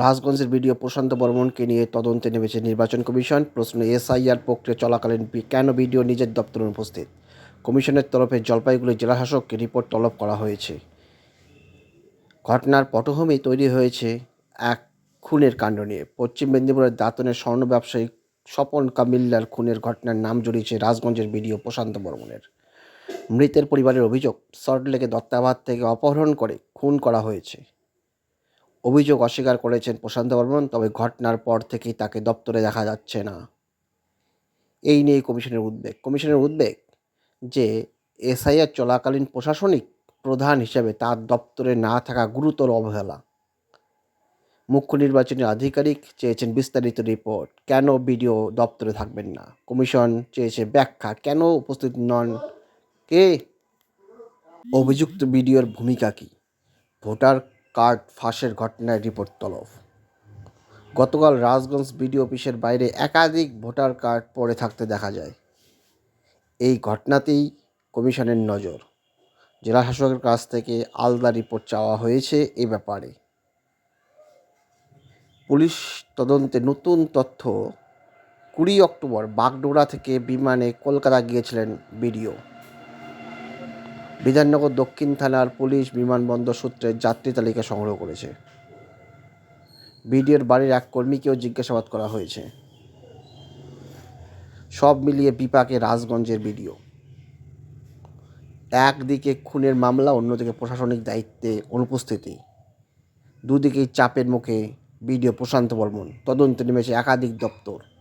রাজগঞ্জের video প্রশান্ত বর্মনকে নিয়ে তদন্তে নেমেছে নির্বাচন কমিশন। প্রশ্ন, এসআইআর প্রক্রিয়া চলাকালীন কেন ভিডিও নিজের দপ্তরে উপস্থিত? কমিশনের তরফে জলপাইগুড়ি জেলাশাসককে রিপোর্ট তলব করা হয়েছে। ঘটনার পটভূমি তৈরি হয়েছে এক খুনের কাণ্ড নিয়ে। পশ্চিম মেদিনীপুরের দাঁতনের স্বর্ণ ব্যবসায়ী স্বপন কামিল্লার খুনের ঘটনার নাম জড়িয়েছে রাজগঞ্জের ভিডিও প্রশান্ত বর্মনের। মৃতের পরিবারের অভিযোগ, সল্টলেকে দত্তাবাদ থেকে অপহরণ করে খুন করা হয়েছে। অভিযোগ অস্বীকার করেছেন প্রশান্ত বর্মন, তবে ঘটনার পর থেকেই তাকে দপ্তরে দেখা যাচ্ছে না। এই নিয়ে কমিশনের উদ্বেগ। কমিশনের উদ্বেগ যে এসআইআর চলাকালীন প্রশাসনিক প্রধান হিসেবে তার দপ্তরে না থাকা গুরুতর অবহেলা। মুখ্য নির্বাচনী আধিকারিক চেয়েছেন বিস্তারিত রিপোর্ট। কেন বিডিও দপ্তরে থাকবেন না? কমিশন চেয়েছে ব্যাখ্যা। কেন উপস্থিত নন? কে? অভিযুক্ত বিডিওর ভূমিকা কী? ভোটার কার্ড ফাঁসের ঘটনায় রিপোর্ট তলব। গতকাল রাজগঞ্জ বিডিও অফিসের বাইরে একাধিক ভোটার কার্ড পড়ে থাকতে দেখা যায়। এই ঘটনাতেই কমিশনের নজর। জেলা শাসকের কাছ থেকে আলাদা রিপোর্ট চাওয়া হয়েছে এ ব্যাপারে। পুলিশ তদন্তে নতুন তথ্য কুড়ি অক্টোবর বাগডোরা থেকে বিমানে কলকাতা গিয়েছিলেন বিডিও। বিধাননগর দক্ষিণ থানার পুলিশ বিমানবন্দর সূত্রে যাত্রী তালিকা সংগ্রহ করেছে। বিডিওর বাড়ির এক কর্মীকেও জিজ্ঞাসাবাদ করা হয়েছে। সব মিলিয়ে বিপাকে রাজগঞ্জের বিডিও। একদিকে খুনের মামলা, অন্যদিকে প্রশাসনিক দায়িত্বে অনুপস্থিতি। দুদিকেই চাপের মুখে বিডিও প্রশান্ত বর্মন। তদন্তে নেমেছে একাধিক দপ্তর।